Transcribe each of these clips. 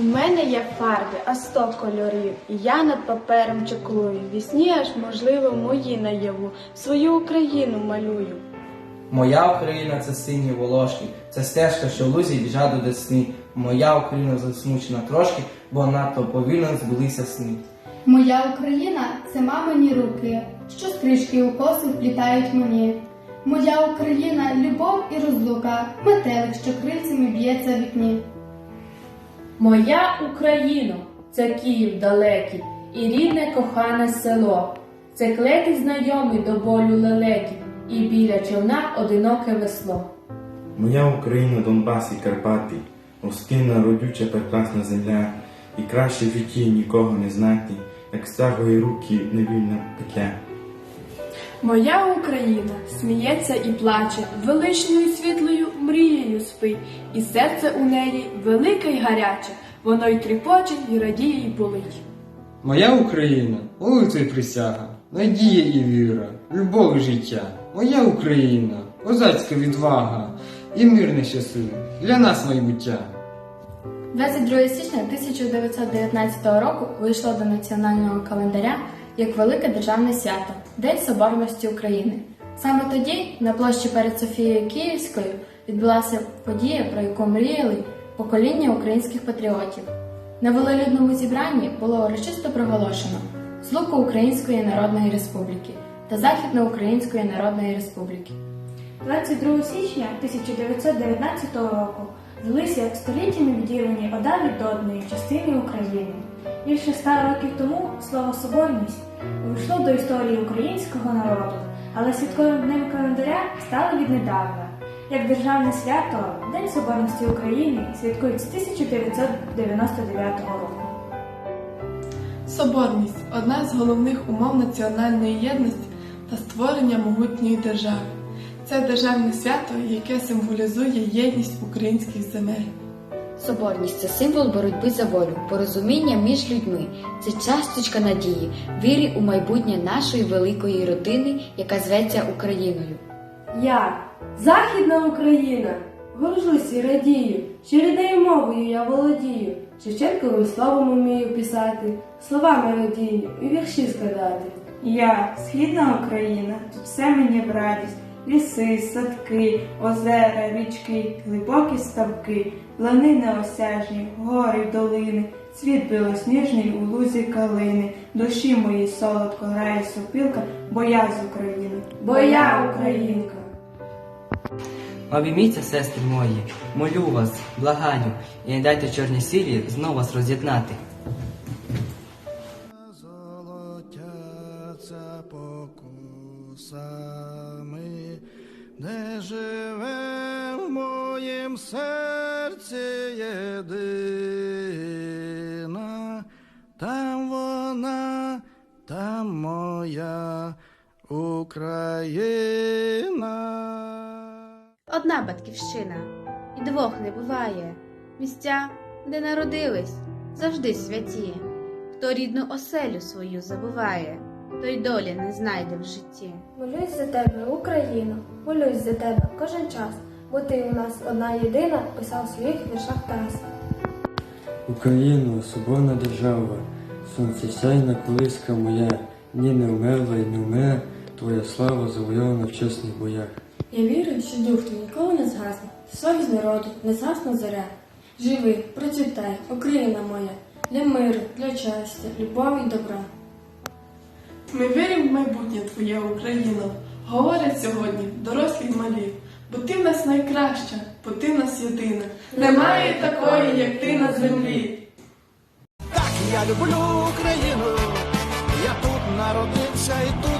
У мене є фарби, а сто кольорів, і я над папером чаклую. Вісні аж можливо мої наяву, свою Україну малюю. Моя Україна це сині волошки, це стежка, що в лузі біжа до десни. Моя Україна засмучена трошки, бо надто повільно збулися сни. Моя Україна це мамині руки, що стрижки у коси вплітають мені. Моя Україна любов і розлука, метелик, що крильцями б'ється в вікні. Моя Україно, це Київ далекий і рідне кохане село. Це клети знайомі до болю лелеки, і біля човна одиноке весло. Моя Україна, Донбас і Карпати, Оскинна, родюча, прекрасна земля, і краще в житті нікого не знати, як стягує руки невільна петля. Моя Україна сміється і плаче, величною світлою мрією спить, і серце у неї велике й гаряче, воно й тріпоче, і радіє, і болить. Моя Україна, вулиця й присяга, надія і віра, любов і життя. Моя Україна, козацька відвага і мирне щасливе для нас майбуття. 22 січня 1919 року вийшло до національного календаря як велике державне свято День Соборності України. Саме тоді, на площі перед Софією Київською, відбулася подія, про яку мріяли покоління українських патріотів. На велолюдному зібранні було урочисто проголошено злуку Української Народної Республіки та Західноукраїнської Народної Республіки. 22 січня 1919 року злися як століттями відділені одна від одної частини України. Більше ста років тому слово соборність увійшло до історії українського народу, але святковим днем календаря стало віднедавна. Як державне свято День Соборності України святкують з 1999 року. Соборність одна з головних умов національної єдності та створення могутньої держави. Це державне свято, яке символізує єдність українських земель. Соборність це символ боротьби за волю, порозуміння між людьми. Це часточка надії, віри у майбутнє нашої великої родини, яка зветься Україною. Я, Західна Україна, горжусь і радію, що рідною мовою я володію, Шевченковим словом умію писати, слова мелодійні і вірші складати. Я, східна Україна, тут все мені в радість. Ліси, садки, озера, річки, глибокі ставки, лани неосяжні, гори долини, світ білосніжний у лузі калини, душі моїй солодко грає сопілка, бо я з України, Бо я українка. Обійміться, сестри мої, молю вас, благаю, і не дайте чорній силі знову вас роз'єднати. Золотяться покусами, не живе в моїм серці єдина, там вона, там моя Україна. Одна батьківщина, і двох не буває. Місця, де народились, завжди святі. Хто рідну оселю свою забуває, той долі не знайде в житті. Молюсь за тебе, Україно, молюсь за тебе кожен час, бо ти у нас одна єдина, писав своїх віршах Тарас. Україно, соборна держава, сонцесяйна колиска моя, ні не вмерла і не вмре, твоя слава завойована в чесних боях. Я вірю, що дух твій ніколи не згасне, совість народу не згасна зоря. Живи, процвітай, Україна моя, для миру, для щастя, любові й добра. Ми віримо в майбутнє Твоє Україно. Говорять сьогодні дорослі й малі, бо ти в нас найкраща, бо ти в нас єдина. Немає такої, як ти на землі. Так я люблю Україну, я тут народився і тут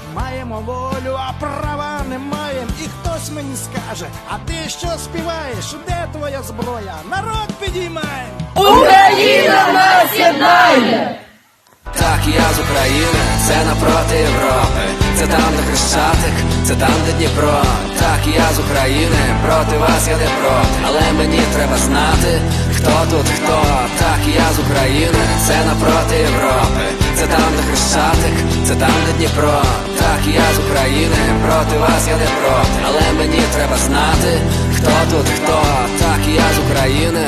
Маємо волю, а права не маємо. І хтось мені скаже, а ти що співаєш? Де твоя зброя? Народ підіймай! Україна! Відповідайте! Так, я з України, це напроти Європи. Це там, де Хрещатик, це там, де Дніпро. Так, я з України, проти вас я не проти. Але мені треба знати, хто тут хто. Так, я з України, це напроти Європи. Це там, де Хрещатик, це там, де Дніпро. Так, я з України, проти вас я не проти. Але мені треба знати, хто тут хто. Так, я з України.